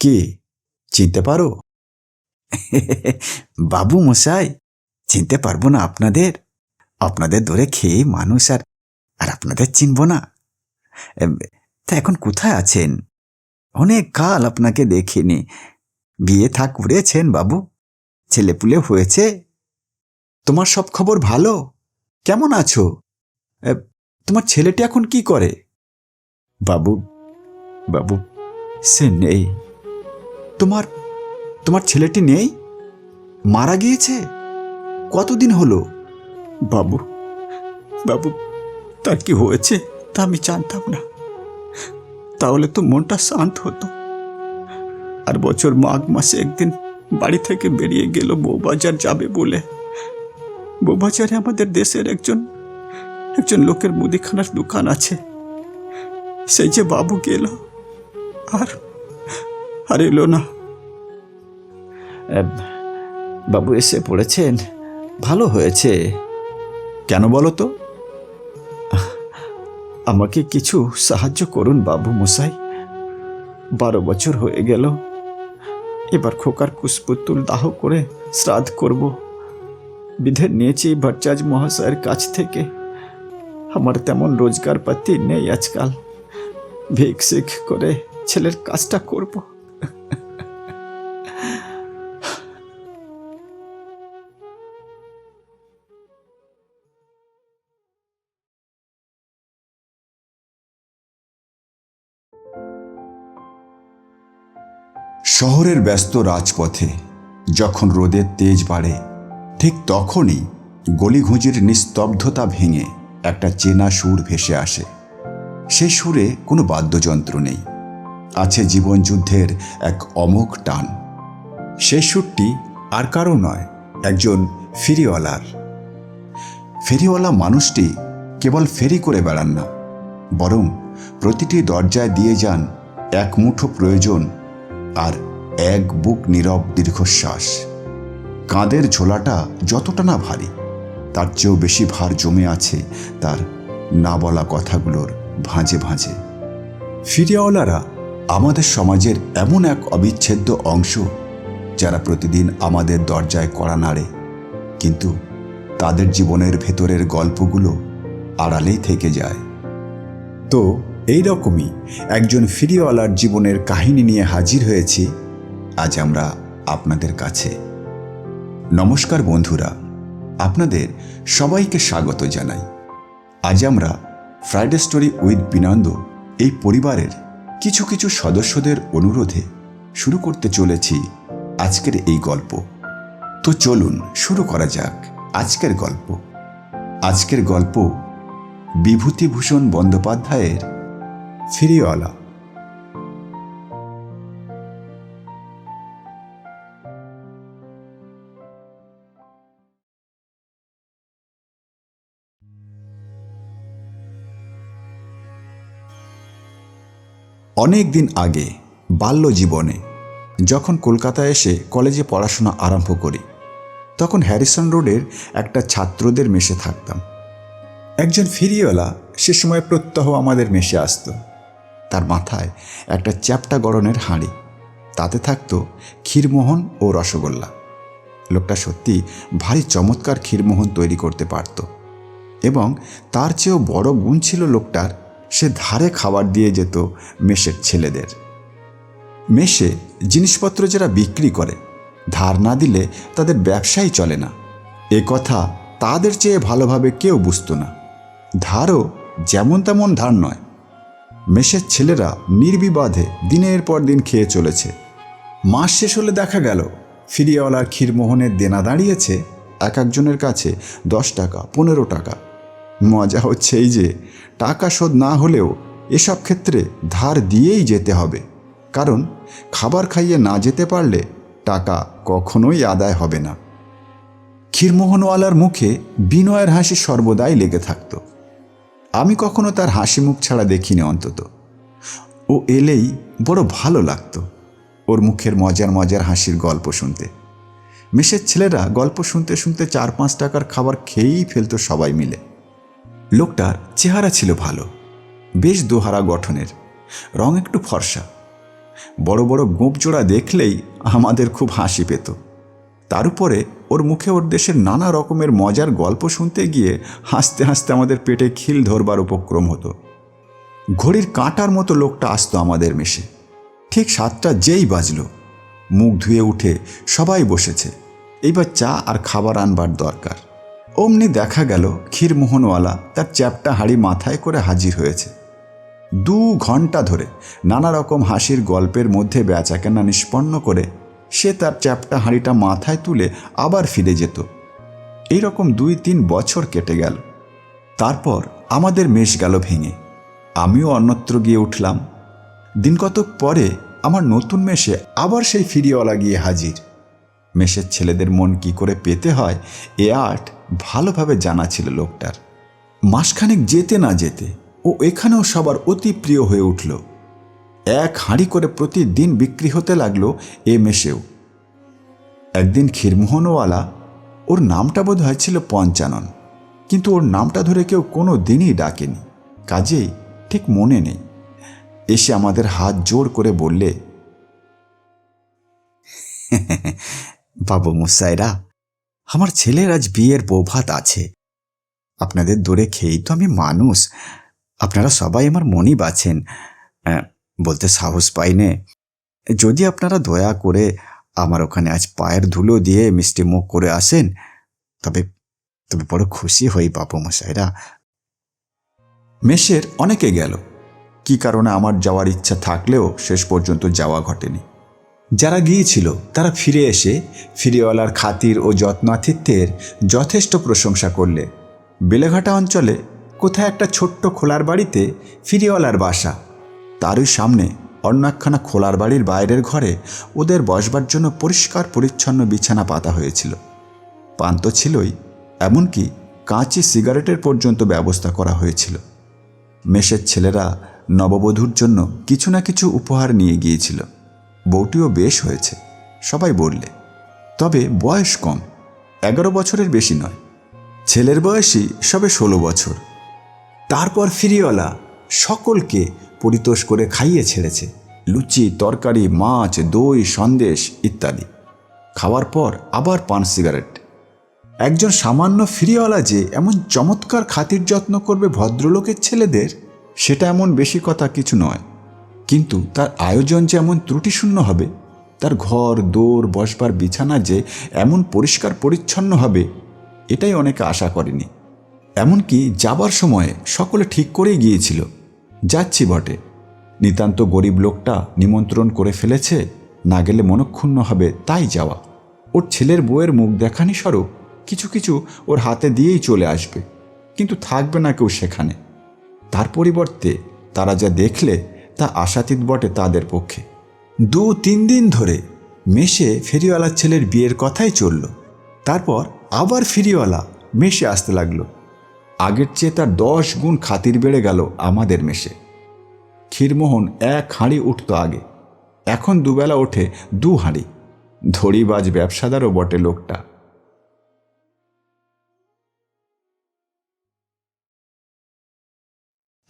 কে? চিনতে পারো? বাবু মশাই, চিনতে পারব না আপনাদের। আপনাদের ধরে খেয়ে মানুষ আর আর আপনাদের চিনব না। তা এখন কোথায় আছেন? অনেক কাল আপনাকে দেখিনি। বিয়ে থা করেছেন বাবু। ছেলেপুলে হয়েছে। তোমার সব খবর ভালো? কেমন আছো? তোমার ছেলেটি এখন কি করে? বাবু বাবু, সে নেই। তোমার তোমার ছেলেটি নেই? মারা গিয়েছে? কতদিন হলো? বাবু বাবু, তার কি হয়েছে তা আমি জানতাম না। তাহলে তো মনটা শান্ত হতো। আর বছর মাঘ মাসে একদিন বাড়ি থেকে বেরিয়ে গেল বউবাজার যাবে বলে। বউবাজারে আমাদের দেশের একজন একজন লোকের মুদিখানার দোকান আছে। সেই যে বাবু গেল, আর আর এলো না। বাবু এসে পড়েছেন। ভালো হয়েছে। কেন বলো তো? আমাকে কিছু সাহায্য করুন বাবু মশাই। বারো বছর হয়ে গেল। এবার খোকার কুশপুতুল দাহ করে শ্রাদ্ধ করব। বিধের নিয়েছি ভট্টাচ মহাশয়ের কাছ থেকে। আমার তেমন রোজগার পাতি নেই আজকাল। ভিক করে ছেলের কাজটা করব। শহরের ব্যস্ত রাজপথে যখন রোদের তেজ বাড়ে, ঠিক তখনই গলিঘুঁজির নিস্তব্ধতা ভেঙে একটা চেনা সুর ভেসে আসে। সেই সুরে কোনো বাদ্যযন্ত্র নেই। আছে জীবনযুদ্ধের এক অমোঘ টান। সেই সুরটি আর কারও নয়, একজন ফেরিওয়ালার। ফেরিওয়ালা মানুষটি কেবল ফেরি করে বেড়ান না, বরং প্রতিটি দরজায় দিয়ে যান এক মুঠো প্রয়োজন আর এক বুক নীরব দীর্ঘশ্বাস। কাঁধের ঝোলাটা যতটা না ভারী, তার চেয়েও বেশি ভার জমে আছে তার না বলা কথাগুলোর ভাঁজে ভাঁজে। ফিরিয়াওয়ালারা আমাদের সমাজের এমন এক অবিচ্ছেদ্য অংশ যারা প্রতিদিন আমাদের দরজায় কড়া নাড়ে, কিন্তু তাদের জীবনের ভেতরের গল্পগুলো আড়ালেই থেকে যায়। তো এই রকমই একজন ফিরিওয়ালার জীবনের কাহিনী নিয়ে হাজির হয়েছি আজ আমরা আপনাদের কাছে। নমস্কার বন্ধুরা, আপনাদের সবাইকে স্বাগত জানাই। আজ আমরা ফ্রাইডে স্টোরি উইথ বিনন্দ এই পরিবারের কিছু কিছু সদস্যদের অনুরোধে শুরু করতে চলেছি আজকের এই গল্প। তো চলুন শুরু করা যাক আজকের গল্প। আজকের গল্প বিভূতিভূষণ বন্দ্যোপাধ্যায়ের ফিরিওয়ালা। অনেক দিন আগে বাল্য জীবনে যখন কলকাতায় এসে কলেজে পড়াশোনা আরম্ভ করি, তখন হ্যারিসন রোডের একটা ছাত্রদের মেশে থাকতাম। একজন ফিরিওয়ালা সে সময় প্রত্যহ আমাদের মেশে আসতো। তার মাথায় একটা চ্যাপটা গড়নের হাঁড়ি, তাতে থাকতো ক্ষীরমোহন ও রসগোল্লা। লোকটা সত্যি ভারী চমৎকার ক্ষীরমোহন তৈরি করতে পারত এবং তার চেয়েও বড় গুণ ছিল লোকটার সে ধারে খাবার দিয়ে যেত মেষের ছেলেদের। মেষে জিনিসপত্র যারা বিক্রি করে, ধার না দিলে তাদের ব্যবসাই চলে না। এ কথা তাদের চেয়ে ভালোভাবে কেউ বুঝতো না। ধারও যেমন তেমন ধার নয়। মেষের ছেলেরা নির্বিবাদে দিনের পর দিন খেয়ে চলেছে। মাস শেষ হলে দেখা গেল, ফিরিয়াওয়ালার ক্ষীরমোহনের দেনা দাঁড়িয়েছে এক একজনের কাছে দশ টাকা, পনেরো টাকা। মজা হচ্ছে এই যে, টাকা শোধ না হলেও এসব ক্ষেত্রে ধার দিয়েই যেতে হবে। কারণ খাবার খাইয়ে না যেতে পারলে টাকা কখনোই আদায় হবে না। ক্ষীরমোহনওয়ালার মুখে বিনয়ের হাসি সর্বদাই লেগে থাকতো। আমি কখনো তার হাসি মুখ ছাড়া দেখিনি অন্তত। ও এলেই বড় ভালো লাগতো ওর মুখের মজার মজার হাসির গল্প শুনতে। মেষের ছেলেরা গল্প শুনতে শুনতে চার পাঁচ টাকার খাবার খেয়েই ফেলতো সবাই মিলে। লোকটার চেহারা ছিল ভালো, বেশ দোহারা গঠনের, রং একটু ফর্সা। বড় বড় গোঁপজোড়া দেখলেই আমাদের খুব হাসি পেত। তার উপরে ওর মুখে ওর দেশের নানা রকমের মজার গল্প শুনতে গিয়ে হাসতে হাসতে আমাদের পেটে খিল ধরবার উপক্রম হতো। ঘড়ির কাঁটার মতো লোকটা আসতো আমাদের মেশে ঠিক সাতটা যেই বাজলো। মুখ ধুয়ে উঠে সবাই বসেছে। এইবার চা আর খাবার আনবার দরকার। অমনি দেখা গেল ক্ষীরমোহনওয়ালা তার চ্যাপটা হাড়ি মাথায় করে হাজির হয়েছে। দু ঘণ্টা ধরে নানা রকম হাসির গল্পের মধ্যে বেচাকেনা নিষ্পন্ন করে সে তার চ্যাপটা হাঁড়িটা মাথায় তুলে আবার ফিরে যেত। এই রকম দুই তিন বছর কেটে গেল। তারপর আমাদের মেষ গেল ভেঙে। আমিও অন্যত্র গিয়ে উঠলাম। দিন কতক পরে আমার নতুন মেশে আবার সেই ফিরিওয়ালা গিয়ে হাজির। মেষের ছেলেদের মন কি করে পেতে হয়, এ আর্ট ভালোভাবে জানা ছিল লোকটার। মাসখানেক যেতে না যেতে ও এখানেও সবার অতি প্রিয় হয়ে উঠল। এক হাঁড়ি করে প্রতিদিন বিক্রি হতে লাগল এ মেশেও একদিন ক্ষীরমোহনওয়ালা, ওর নামটা বোধ হয় ছিল পঞ্চানন, কিন্তু ওর নামটা ধরে কেউ কোনো দিনই ডাকেনি। কাজেই ঠিক মনে নেই। এসে আমাদের হাত জোর করে বললে বাবু মুসাইরা আমার ছেলের আজ বিয়ের বৌভাত আছে। আপনাদের দূরে খেয়েই তো আমি মানুষ। আপনারা সবাই আমার মনই বাছেন বলতে সাহস পাইনে। যদি আপনারা দয়া করে আমার ওখানে আজ পায়ের ধুলো দিয়ে মিষ্টি মুখ করে আসেন, তবে তবে বড় খুশি হই বাবু মশাইরা মেষের অনেকে গেল। কি কারণে আমার যাওয়ার ইচ্ছা থাকলেও শেষ পর্যন্ত যাওয়া ঘটেনি। যারা গিয়েছিল, তারা ফিরে এসে ফিরিওয়ালার খাতির ও যত্নাতিথ্যের যথেষ্ট প্রশংসা করলে। বেলেঘাটা অঞ্চলে কোথায় একটা ছোট্ট খোলার বাড়িতে ফিরিওয়ালার বাসা। তারই সামনে অন্য একখানা খোলার বাড়ির বাইরের ঘরে ওদের বসবার জন্য পরিষ্কার পরিচ্ছন্ন বিছানা পাতা হয়েছিল। পান তো ছিলই, এমনকি কাঁচি সিগারেটের পর্যন্ত ব্যবস্থা করা হয়েছিল। মেষের ছেলেরা নববধূর জন্য কিছু না কিছু উপহার নিয়ে গিয়েছিল। বউটিও বেশ হয়েছে। সবাই বললে, তবে বয়স কম, এগারো বছরের বেশি নয়। ছেলের বয়সই সবে ষোলো বছর। তারপর ফিরিওয়ালা সকলকে পরিতোষ করে খাইয়ে ছেড়েছে। লুচি, তরকারি, মাছ, দই, সন্দেশ ইত্যাদি। খাওয়ার পর আবার পান সিগারেট। একজন সামান্য ফিরিওয়ালা যে এমন চমৎকার খাতির যত্ন করবে ভদ্রলোকের ছেলেদের, সেটা এমন বেশি কথা কিছু নয়। কিন্তু তার আয়োজন যে এমন ত্রুটিশূন্য হবে, তার ঘর দৌড় বসবার বিছানা যে এমন পরিষ্কার পরিচ্ছন্ন হবে, এটাই অনেকে আশা করেনি। এমনকি যাবার সময়ে সকলে ঠিক করেই গিয়েছিল, যাচ্ছি বটে। নিতান্ত গরিব লোকটা নিমন্ত্রণ করে ফেলেছে, না গেলে মনক্ষুণ্ণ হবে, তাই যাওয়া। ওর ছেলের বউয়ের মুখ দেখানি স্বরূপ কিছু কিছু ওর হাতে দিয়েই চলে আসবে, কিন্তু থাকবে না কেউ সেখানে। তার পরিবর্তে তারা যা দেখলে তা আশাতীত বটে তাদের পক্ষে। দু তিন দিন ধরে মেশে ফেরিওয়ালার ছেলের বিয়ের কথাই চলল। তারপর আবার ফেরিওয়ালা মেশে আসতে লাগল। আগের চেয়ে তার দশ গুণ খাতির বেড়ে গেল আমাদের মেশে ক্ষীরমোহন এক হাঁড়ি উঠত আগে। এখন দুবেলা ওঠে দু হাঁড়ি। ধড়িবাজ ব্যবসাদারও বটে লোকটা।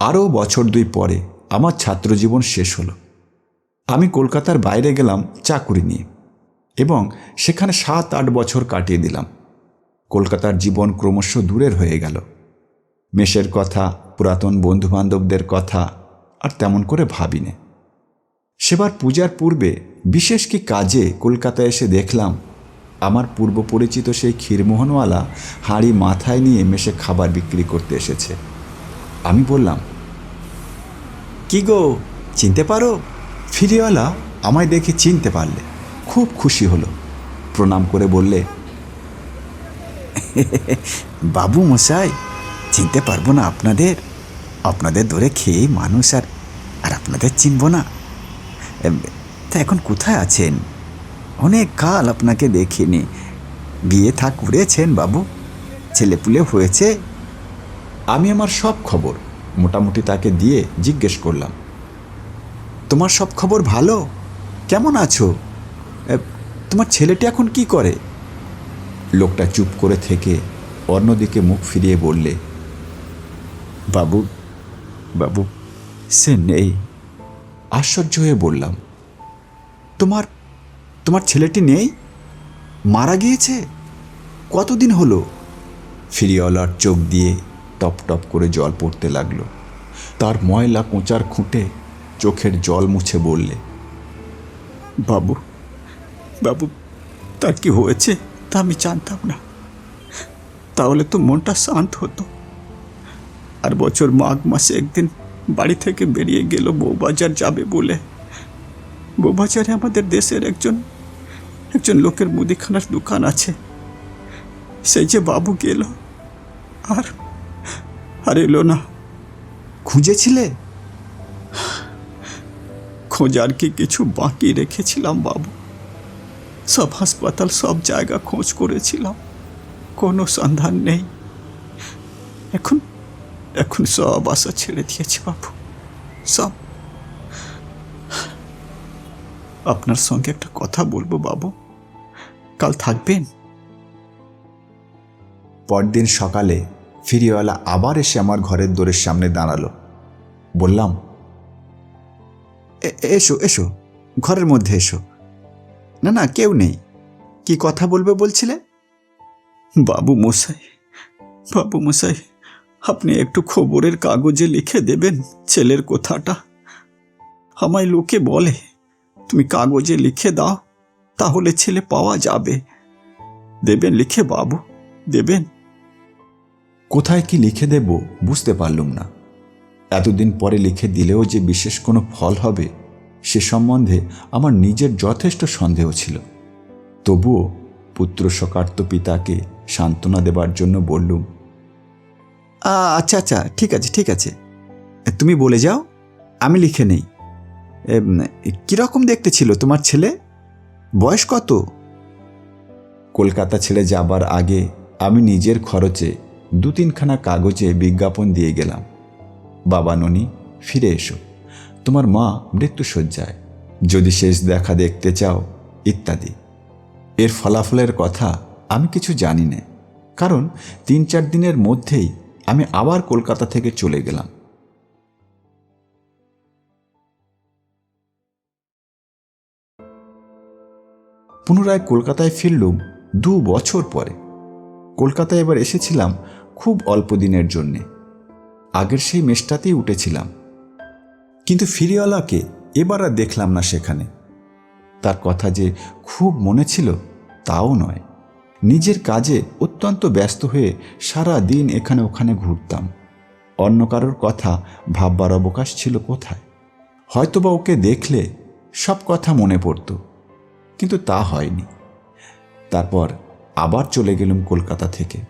আরও বছর দুই পরে আমার ছাত্রজীবন শেষ হলো। আমি কলকাতার বাইরে গেলাম চাকুরি নিয়ে এবং সেখানে সাত, আট বছর কাটিয়ে দিলাম। কলকাতার জীবন ক্রমশ দূরের হয়ে গেল। মেষের কথা, পুরাতন বন্ধুবান্ধবদের কথা আর তেমন করে ভাবিনে। সেবার পূজার পূর্বে বিশেষ কি কাজে কলকাতায় এসে দেখলাম, আমার পূর্ব পরিচিত সেই ক্ষীরমোহনওয়ালা হাঁড়ি মাথায় নিয়ে মেশে খাবার বিক্রি করতে এসেছে। আমি বললাম কি গো? চিনতে পারো? ফিরিওয়ালা আমায় দেখে চিনতে পারলে। খুব খুশি হলো। প্রণাম করে বললে, বাবু মশাই, চিনতে পারব না আপনাদের। আপনাদের ধরে খেয়ে মানুষ আর আর আপনাদের চিনব না। তা এখন কোথায় আছেন? অনেক কাল আপনাকে দেখিনি। বিয়ে থাক করেছেন বাবু। ছেলেপুলে হয়েছে। আমি আমার সব খবর মোটামুটি তাকে দিয়ে জিজ্ঞেস করলাম, তোমার সব খবর ভালো? কেমন আছো? তোমার ছেলেটি এখন কি করে? লোকটা চুপ করে থেকে অন্যদিকে মুখ ফিরিয়ে বললে, বাবু বাবু, সে নেই। আশ্চর্য হয়ে বললাম, তোমার তোমার ছেলেটি নেই? মারা গিয়েছে? কতদিন হলো? ফিরিওয়ালার চোখ দিয়ে টপ টপ করে জল পড়তে লাগল। তার ময়লা কোঁচার খুঁটে চোখের জল মুছে বললে, বাবু বাবু, তার কি হয়েছে? তা আমি জানতাম না। তাহলে তো মনটা শান্ত হতো। আর বছর মাঘ মাসে একদিন বাড়ি থেকে বেরিয়ে গেল বউবাজার যাবে বলে। বউবাজারে আমাদের দেশের একজন একজন লোকের মুদিখানার দোকান আছে। সেই যে বাবু গেল। আর আর এলো না। খুঁজেছিলে? খোঁজার কি কিছু বাকি রেখেছিলাম বাবু? সব হাসপাতাল সব জায়গা খোঁজ করেছিলাম। কোনো সন্ধান নেই। এখন এখন সব আশা ছেড়ে দিয়েছি বাবু। সব। আপনার সঙ্গে একটা কথা বলব বাবু। কাল থাকবেন? পরদিন সকালে ফিরিওয়ালা আবার এসে আমার ঘরের দোরের সামনে দাঁড়াল। বললাম এসো এসো, ঘরের মধ্যে এসো। না না, কেউ নেই। কি কথা বলবে বলছিলে? বাবু মশাই বাবু মশাই, আপনি একটু খবরের কাগজে লিখে দেবেন ছেলের কথাটা। আমায় লোকে বলে, তুমি কাগজে লিখে দাও, তাহলে ছেলে পাওয়া যাবে। দেবেন লিখে বাবু, দেবেন। কোথায় কি লিখে দেব বুঝতে পারলুম না। এতদিন পরে লিখে দিলেও যে বিশেষ কোনো ফল হবে, সে সম্বন্ধে আমার নিজের যথেষ্ট সন্দেহ ছিল। তবুও পুত্র সকার্ত পিতাকে সান্ত্বনা দেবার জন্য বললুম আচ্ছা আচ্ছা ঠিক আছে ঠিক আছে। তুমি বলে যাও, আমি লিখে নেই। কীরকম দেখতে ছিল তোমার ছেলে? বয়স কত? কলকাতা ছেড়ে যাবার আগে আমি নিজের খরচে দু তিনখানা কাগজে বিজ্ঞাপন দিয়ে গেলাম। বাবা, ননি, ফিরে এসো। তোমার মা মৃত্যুসজ্জায় যদি শেষ দেখা দেখতে চাও, ইত্যাদি। এর ফলাফলের কথা আমি কিছু জানি না। কারণ তিন চার দিনের মধ্যেই আমি আবার কলকাতা থেকে চলে গেলাম। পুনরায় কলকাতায় ফিরলুম দু বছর পরে। কলকাতায় এবার এসেছিলাম খুব অল্প দিনের জন্যে। আগের সেই মেষটাতেই উঠেছিলাম। কিন্তু ফিরিওয়ালাকে এবার আর দেখলাম না সেখানে। তার কথা যে খুব মনে ছিল, তাও নয়। নিজের কাজে অত্যন্ত ব্যস্ত হয়ে সারা দিন এখানে ওখানে ঘুরতাম। অন্য কারোর কথা ভাববার অবকাশ ছিল কোথায়? হয়তোবা ওকে দেখলে সব কথা মনে পড়তো, কিন্তু তা হয়নি। তারপর আবার চলে গেলাম কলকাতা থেকে।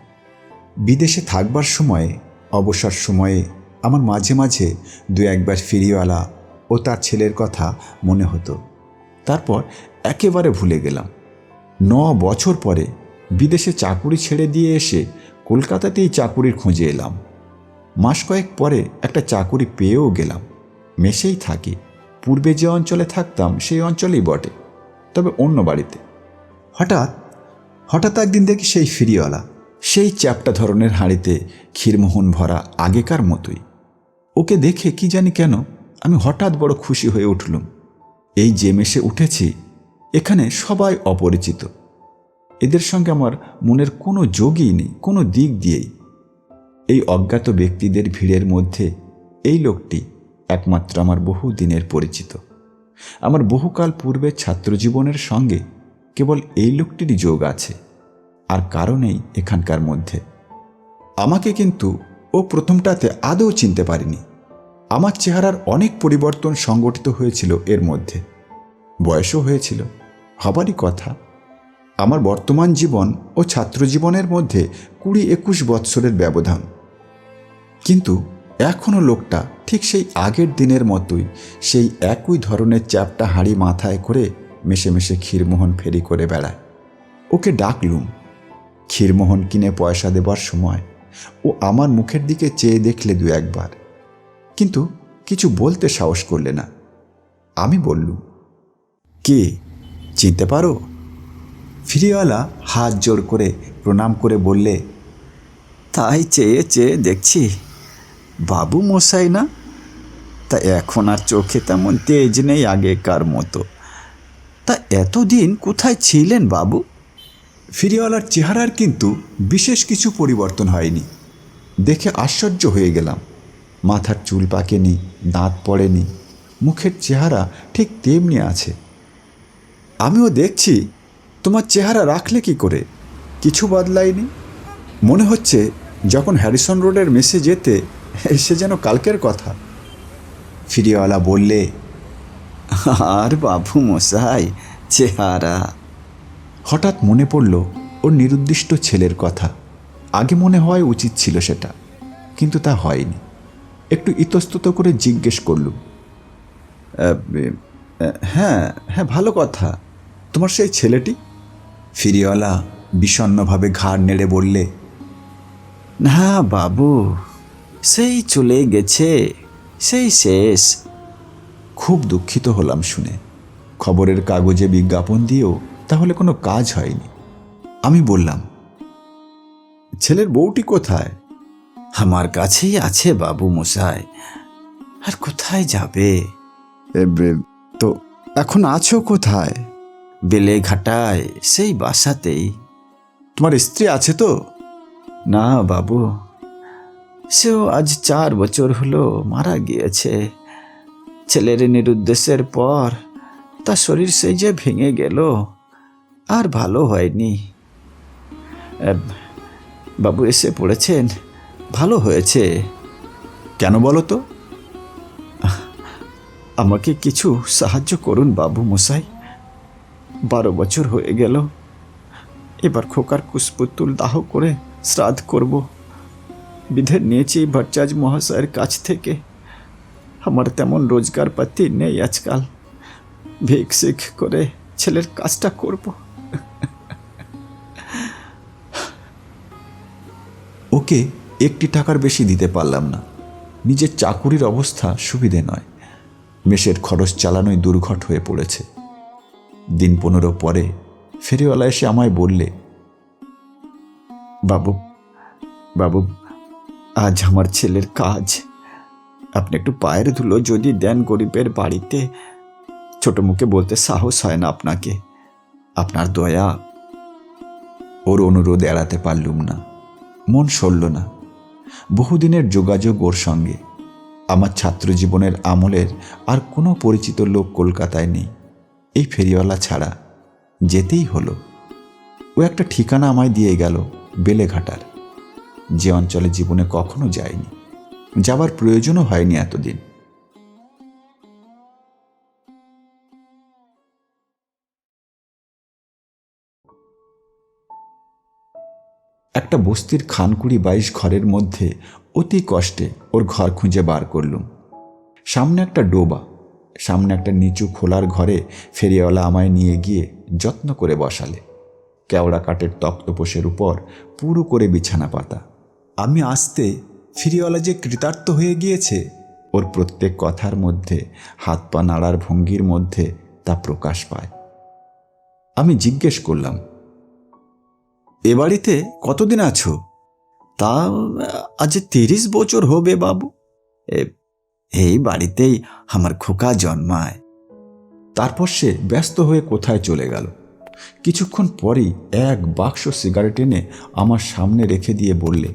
বিদেশে থাকবার সময়ে, অবসর সময়ে আমার মাঝে মাঝে দু একবার ফিরিওয়ালা ও তার ছেলের কথা মনে হতো। তারপর একেবারে ভুলে গেলাম। ন বছর পরে বিদেশে চাকুরি ছেড়ে দিয়ে এসে কলকাতাতেই চাকুরির খোঁজে এলাম। মাস কয়েক পরে একটা চাকুরি পেয়েও গেলাম। মেশেই থাকি। পূর্বে যে অঞ্চলে থাকতাম, সেই অঞ্চলেই বটে। তবে অন্য বাড়িতে। হঠাৎ হঠাৎ একদিন দেখি সেই ফিরিওয়ালা। সেই চ্যাপটা ধরনের হাঁড়িতে ক্ষীরমোহন ভরা আগেকার মতোই। ওকে দেখে কি জানি কেন আমি হঠাৎ বড় খুশি হয়ে উঠলুম। এই যে মেশে উঠেছি, এখানে সবাই অপরিচিত। এদের সঙ্গে আমার মনের কোনো যোগই নেই, কোনো দিক দিয়েই। এই অজ্ঞাত ব্যক্তিদের ভিড়ের মধ্যে এই লোকটি একমাত্র আমার বহু দিনের পরিচিত। আমার বহুকাল পূর্বের ছাত্রজীবনের সঙ্গে কেবল এই লোকটিরই যোগ আছে। আর কারণেই এখানকার মধ্যে। আমাকে কিন্তু ও প্রথমটাতে আদৌ চিনতে পারিনি। আমার চেহারার অনেক পরিবর্তন সংগঠিত হয়েছিল এর মধ্যে। বয়সও হয়েছিল, হবারই কথা। আমার বর্তমান জীবন ও ছাত্রজীবনের মধ্যে কুড়ি একুশ বৎসরের ব্যবধান। কিন্তু এখনও লোকটা ঠিক সেই আগের দিনের মতোই সেই একই ধরনের চ্যাপটা হাঁড়ি মাথায় করে মেশে মেশে ক্ষীরমোহন ফেরি করে বেড়ায়। ওকে ডাকলুম ক্ষীরমোহন কিনে পয়সা দেবার সময় ও আমার মুখের দিকে চেয়ে দেখলে দু একবার। কিন্তু কিছু বলতে সাহস করলে না। আমি বললুম, কে? চিনতে পারো? ফিরিওয়ালা হাত জোর করে প্রণাম করে বললে, তাই চেয়ে চেয়ে দেখছি। বাবু মশাই না? তা এখন আর চোখে তেমন তেজ নেই আগেকার মতো। তা এতদিন কোথায় ছিলেন বাবু? ফিরিওয়ালার চেহারার কিন্তু বিশেষ কিছু পরিবর্তন হয়নি। দেখে আশ্চর্য হয়ে গেলাম। মাথার চুল পাকেনি, দাঁত পড়েনি, মুখের চেহারা ঠিক তেমনি আছে। আমিও দেখছি, তোমার চেহারা রাখলে কি করে? কিছু বদলায়নি? মনে হচ্ছে যখন হ্যারিসন রোডের মেসে যেতে, সে যেন কালকের কথা। ফিরিওয়ালা বললে, আর বাবু মশাই, চেহারা হঠাৎ মনে পড়ল ওর নিরুদ্দিষ্ট ছেলের কথা। আগে মনে হয় উচিত ছিল সেটা, কিন্তু তা হয়নি। একটু ইতস্তত করে জিজ্ঞেস করলুম হ্যাঁ হ্যাঁ ভালো কথা। তোমার সেই ছেলেটি? ফিরিওয়ালা বিষণ্ণভাবে ঘাড় নেড়ে বললে, না বাবু, সেই চলে গেছে, সেই শেষ। খুব দুঃখিত হলাম শুনে। খবরের কাগজে বিজ্ঞাপন দিয়েও তাহলে কোনো কাজ হয়নি। আমি বললাম ছেলের বউটি কোথায়? আমার কাছেই আছে বাবু মশাই। আর কোথায় যাবে? তো এখন আছো কোথায়? বেলে ঘাটায় সেই বাসাতেই। তোমার স্ত্রী আছে তো? না বাবু। সেও আজ চার বছর হলো মারা গিয়েছে। ছেলের নিরুদ্দেশের পর তার শরীর সেই যে ভেঙে গেল। আর ভালো হয়নি। বাবু এসে পড়েছেন, ভালো হয়েছে। কেন বলো তো? আমাকে কিছু সাহায্য করুন বাবু মশাই। বারো বছর হয়ে গেল। এবার খোকার কুশপুতুল দাহ করে শ্রাদ্ধ করব। বিধের নিয়েছি ভট্টাচ মহাশয়ের কাছ থেকে। আমার তেমন রোজগার পাতি নেই আজকাল। ভিক করে ছেলের কাজটা করব। ওকে একটি টাকার বেশি দিতে পারলাম না। নিজের চাকুরির অবস্থা সুবিধে নয়। মেষের খরচ চালানোই দুর্ঘট হয়ে পড়েছে। দিন পনেরো পরে ফেরিওয়ালা এসে আমায় বললে, বাবু বাবু, আজ আমার ছেলের কাজ। আপনি একটু পায়ের ধুলো যদি দেন গরিবের বাড়িতে। ছোট মুখে বলতে সাহস হয় না আপনাকে। আপনার দয়া, ওর অনুরোধ এড়াতে পারলুম না। মন সরল না। বহুদিনের যোগাযোগ ওর সঙ্গে। আমার ছাত্র জীবনের আমলের আর কোনো পরিচিত লোক কলকাতায় নেই। এই ফেরিওয়ালা ছাড়া যেতেই হলো। ও একটা ঠিকানা আমায় দিয়ে গেল বেলেঘাটার। যে অঞ্চলে জীবনে কখনো যায়নি। যাবার প্রয়োজনও হয়নি এতদিন। একটা বস্তির খানকুড়ি বাইশ ঘরের মধ্যে অতি কষ্টে ওর ঘর খুঁজে বার করলুম। সামনে একটা ডোবা, সামনে একটা নিচু খোলার ঘরে ফেরিওয়ালা আমায় নিয়ে গিয়ে যত্ন করে বসালে। কেওড়া কাঠের তক্তপোষের উপর পুরো করে বিছানা পাতা। আমি আসতে ফিরিওয়ালা যে কৃতার্থ হয়ে গিয়েছে, ওর প্রত্যেক কথার মধ্যে, হাত পা নাড়ার ভঙ্গির মধ্যে তা প্রকাশ পায়। আমি জিজ্ঞেস করলাম এ বাড়িতে কতদিন আছো? তা, আজ তিরিশ বছর হবে বাবু। এই বাড়িতেই আমার খোকা জন্মায়। তারপর সে ব্যস্ত হয়ে কোথায় চলে গেল। কিছুক্ষণ পরেই এক বাক্স সিগারেট এনে আমার সামনে রেখে দিয়ে বললে,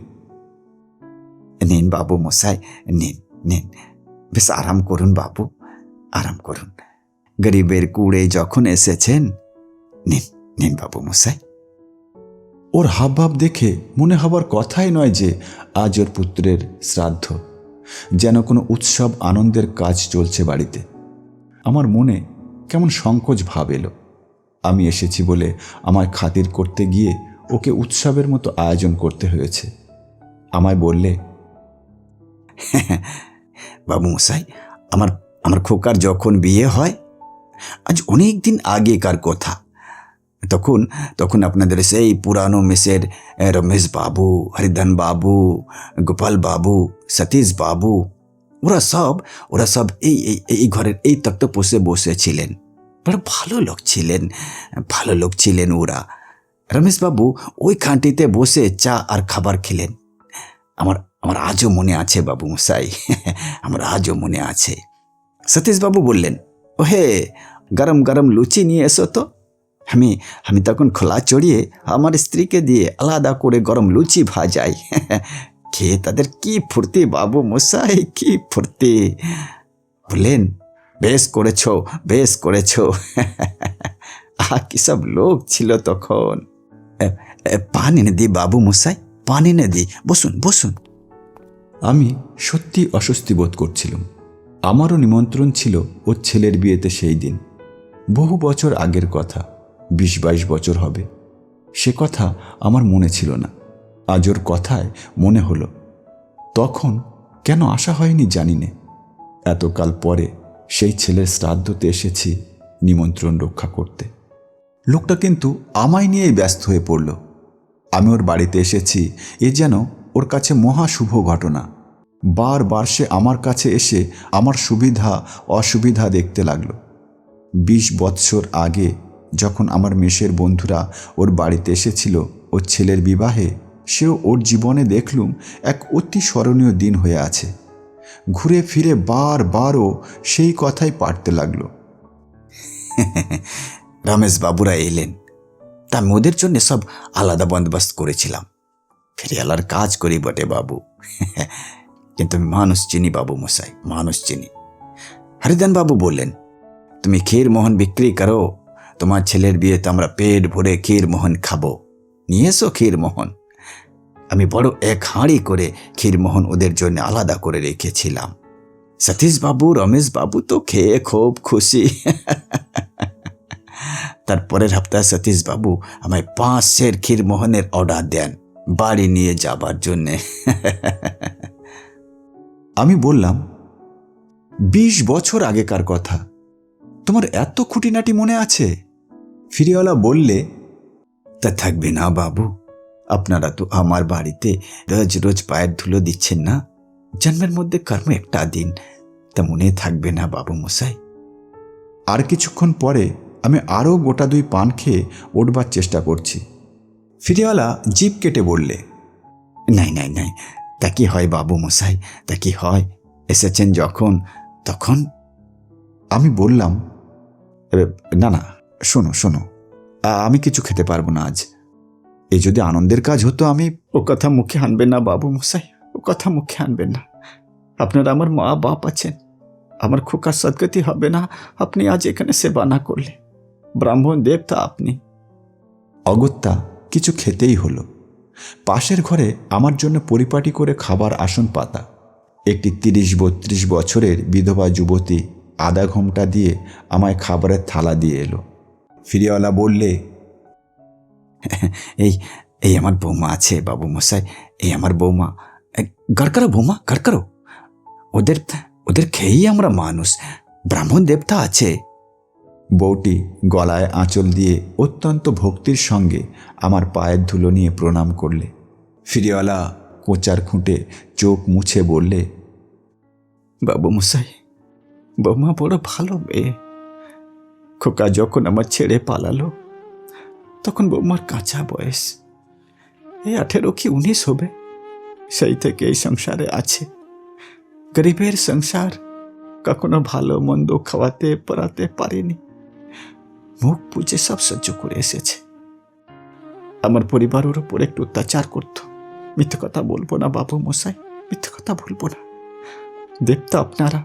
নিন বাবু মশাই, নিন নিন। বেশ আরাম করুন বাবু, আরাম করুন। গরিবের কুড়ে যখন এসেছেন, নিন নিন বাবু মশাই। ওর হাবভাব দেখে মনে হবার কথাই নয় যে আজ ওর পুত্রের শ্রাদ্ধ, যেন কোনো উৎসব আনন্দের কাজ চলছে বাড়িতে। আমার মনে কেমন সংকোচ ভাব এলো। আমি এসেছি বলে আমায় খাতির করতে গিয়ে ওকে উৎসবের মতো আয়োজন করতে হয়েছে। আমায় বললে, বাবু মশাই, আমার আমার খোকার যখন বিয়ে হয়, আজ অনেক দিন আগেকার কথা। তখন তখন আপনাদের সেই পুরানো মেসের রমেশ বাবু হরিধন বাবু, গোপাল বাবু, সতীশ বাবু, ওরা সব ওরা সব এই এই ঘরের, এই তক্ত পোষে বসেছিলেন। বড় ভালো লোক ছিলেন, ভালো লোক ছিলেন ওরা। রমেশবাবু ওই খানটিতে বসে চা আর খাবার খেলেন। আমার আমার আজও মনে আছে বাবু মশাই, আমার আজও মনে আছে। সতীশবাবু বললেন ও হে গরম গরম লুচি নিয়ে এসো তো। আমি আমি তখন খোলা চড়িয়ে আমার স্ত্রীকে দিয়ে আলাদা করে গরম লুচি ভাজাই। খেয়ে তাদের কি ফুর্তি বাবু মশাই, কি ফুর্তি? বললেন, বেশ করেছ, বেশ করেছ। কি সব লোক ছিল তখন। পান এনে দি বাবু মশাই, পান এনে দি, বসুন বসুন। আমি সত্যি অস্বস্তি বোধ করছিলাম। আমারও নিমন্ত্রণ ছিল ওর ছেলের বিয়েতে সেই দিন। বহু বছর আগের কথা। বিশ বাইশ বছর হবে। সে কথা আমার মনে ছিল না। আজ ওর কথায় মনে হলো, তখন কেন আসা হয়নি জানি নে। এতকাল পরে সেই ছেলের শ্রাদ্ধতে এসেছি নিমন্ত্রণ রক্ষা করতে। লোকটা কিন্তু আমায় নিয়েই ব্যস্ত হয়ে পড়ল। আমি ওর বাড়িতে এসেছি, এ যেন ওর কাছে মহা শুভ ঘটনা। বারবার সে আমার কাছে এসে আমার সুবিধা, অসুবিধা দেখতে লাগল। বিশ বৎসর আগে যখন আমার মেশের বন্ধুরা ওর বাড়িতে এসেছিল ওর ছেলের বিবাহে, সেও ওর জীবনে দেখলুম এক অতি স্মরণীয় দিন হয়ে আছে। ঘুরে ফিরে বারবারও সেই কথাই পারতে লাগল। রমেশ বাবুরা এলেন। তা আমি ওদের জন্য সব আলাদা বন্দোবস্ত করেছিলাম। ফেরিয়ালার কাজ করি বটে বাবু। কিন্তু আমি মানুষ চিনি বাবু মশাই, মানুষ চিনি। হরিদান বাবু বললেন, তুমি ক্ষীর মোহন বিক্রি করো তোমার ছেলের বিয়েতে আমরা পেট ভরে ক্ষীর মোহন খাব। নিয়ে এসো ক্ষীর মোহন। আমি বড় এক হাঁড়ি করে ক্ষীরমোহন ওদের জন্য আলাদা করে রেখেছিলাম। সতীশ বাবু রমেশ বাবু তো খেয়ে খুব খুশি। তারপরের সপ্তাহে সতীশ বাবু আমায় পাঁচ সের ক্ষীরমোহনের অর্ডার দেন বাড়ি নিয়ে যাবার জন্যে। আমি বললাম, বিশ বছর আগেকার কথা। তোমার এত খুঁটিনাটি মনে আছে? ফিরিওয়ালা বললে তা থাকবে না বাবু আপনারা তো আমার বাড়িতে রোজ রোজ পায়ের ধুলো দিচ্ছেন না। জন্মের মধ্যে কর্ম একটা দিন তা মনে থাকবে না বাবু মশাই। আর কিছুক্ষণ পরে আমি আরও গোটা দুই পান খেয়ে উঠবার চেষ্টা করছি। ফিরিওয়ালা জিপ কেটে বললে নাই নাই নাই তা কি হয় বাবু মশাই তা কি হয়? এসেছেন যখন তখন? আমি বললাম "এ, না না শোনো শোনো। আমি কিছু খেতে পারব না আজ। এ যদি আনন্দের কাজ হতো, আমি ও কথা মুখে আনবেন না, বাবু মশাই। ও কথা মুখে আনবেন না। আপনারা আমার মা বাপ আছেন। আমার খোকার সদ্গতি হবে না। আপনি আজ এখানে সেবা না করলে। ব্রাহ্মণ দেবতা আপনি। অগত্যা, কিছু খেতেই হলো। পাশের ঘরে আমার জন্য পরিপাটি করে খাবার আসন পাতা। একটি তিরিশ বত্রিশ বছরের বিধবা যুবতী আধা ঘণ্টা দিয়ে আমায় খাবারের থালা দিয়ে এলো। ফিরিওয়ালা বললে এই এই আমার বৌমা আছে বাবু মশাই এই আমার বৌমা। গাড়কারো বৌমা গাড়কারো ওদের ওদের খেয়েই আমরা মানুষ ব্রাহ্মণ দেবতা আছে। বউটি গলায় আঁচল দিয়ে অত্যন্ত ভক্তির সঙ্গে আমার পায়ের ধুলো নিয়ে প্রণাম করলে। ফিরিওয়ালা কোচার খুঁটে চোখ মুছে বললে বাবু মশাই বৌমা বড় ভালো মেয়ে। খোকা যখন আমার ছেড়ে পালালো, তখন বৌমার কাঁচা বয়স। এই আঠেরো কি উনিশ হবে? সেই থেকে এই সংসারে আছে। গরিবের সংসার কখনো ভালো মন্দ খাওয়াতে পড়াতে পারেনি। মুখ পুজে সব সহ্য করে এসেছে। আমার পরিবার ওর উপর একটু অত্যাচার করতো। মিথ্যে কথা বলব না বাবু মশাই, মিথ্যে কথা বলব না। দেবতা আপনারা।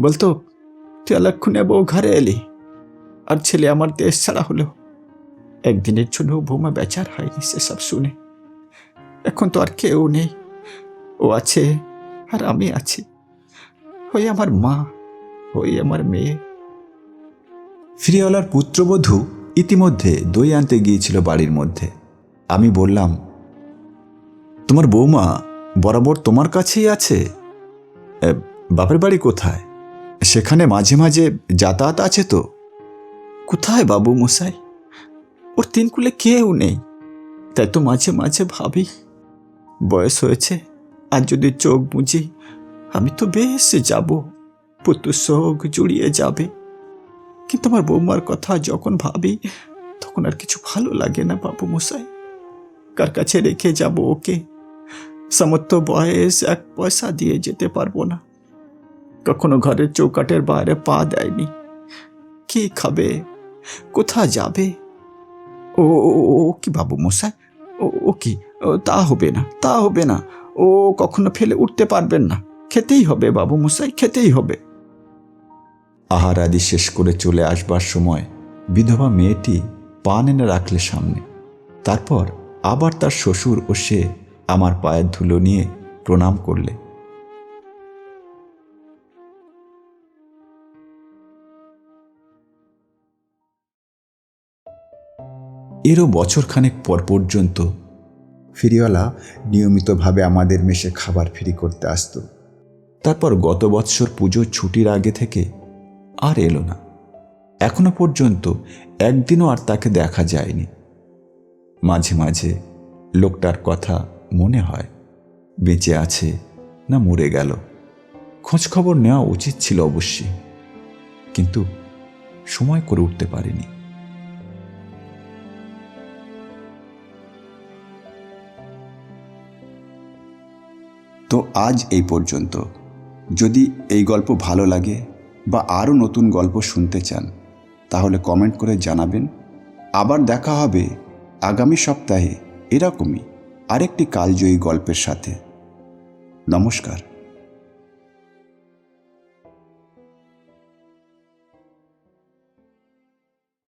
বলতো, তুই অলক্ষণে বউ ঘরে এলি? আর ছেলে আমার দেশ ছাড়া হলো একদিনের জন্য বৌমা বেচার হয়নি সেসব শুনে। এখন তো আর কেউ নেই। ও আছে আর আমি আছি। ওই আমার মা ওই আমার মেয়ে। ফিরিওয়ালার পুত্রবধূ ইতিমধ্যে দই আনতে গিয়েছিল বাড়ির মধ্যে। আমি বললাম, তোমার বৌমা বরাবর তোমার কাছেই আছে? বাপের বাড়ি কোথায়? সেখানে মাঝে মাঝে যাতায়াত আছে তো? কোথায় বাবু মশাই? ওর তিন কুলে কেউ নেই। তাই তো মাঝে মাঝে ভাবি, বয়স হয়েছে, আর যদি চোখ বুঝি, আমি তো বেশ যাব পুত্র শোক জুড়িয়ে যাবে। কিন্তু আমার বৌমার কথা যখন ভাবি, তখন আর কিছু ভালো লাগে না বাবু মশাই। কার কাছে রেখে যাব ওকে? সমস্ত বয়স, এক পয়সা দিয়ে যেতে পারব না। কখনো ঘরের চৌকাটের বাইরে পা দেয়নি। কি খাবে? কোথা যাবে? ও ও, কি বাবু মশাই? ও কি? তা হবে না তা হবে না। ও কখনো ফেলে উঠতে পারবেন না। খেতেই হবে বাবু মশাই খেতেই হবে। আহার আদি শেষ করে চলে আসবার সময় বিধবা মেয়েটি পান এনে রাখলে সামনে। তারপর আবার তার শ্বশুর ও সে আমার পায়ের ধুলো নিয়ে প্রণাম করলে। এরও বছরখানেক পর পর্যন্ত ফেরিওয়ালা নিয়মিতভাবে আমাদের মেশে খাবার ফ্রি করতে আসতো। তারপর গত বৎসর পুজোর ছুটির আগে থেকে আর এলো না। এখনও পর্যন্ত একদিনও আর তাকে দেখা যায়নি। মাঝে মাঝে লোকটার কথা মনে হয়, বেঁচে আছে না মরে গেল। খোঁজখবর নেওয়া উচিত ছিল অবশ্যই, কিন্তু সময় করে উঠতে পারিনি। তো আজ এই পর্যন্ত। যদি এই গল্প ভালো লাগে বা আরও নতুন গল্প শুনতে চান, তাহলে কমেন্ট করে জানাবেন। আবার দেখা হবে আগামী সপ্তাহে এরকমই আরেকটি কালজয়ী গল্পের সাথে। নমস্কার।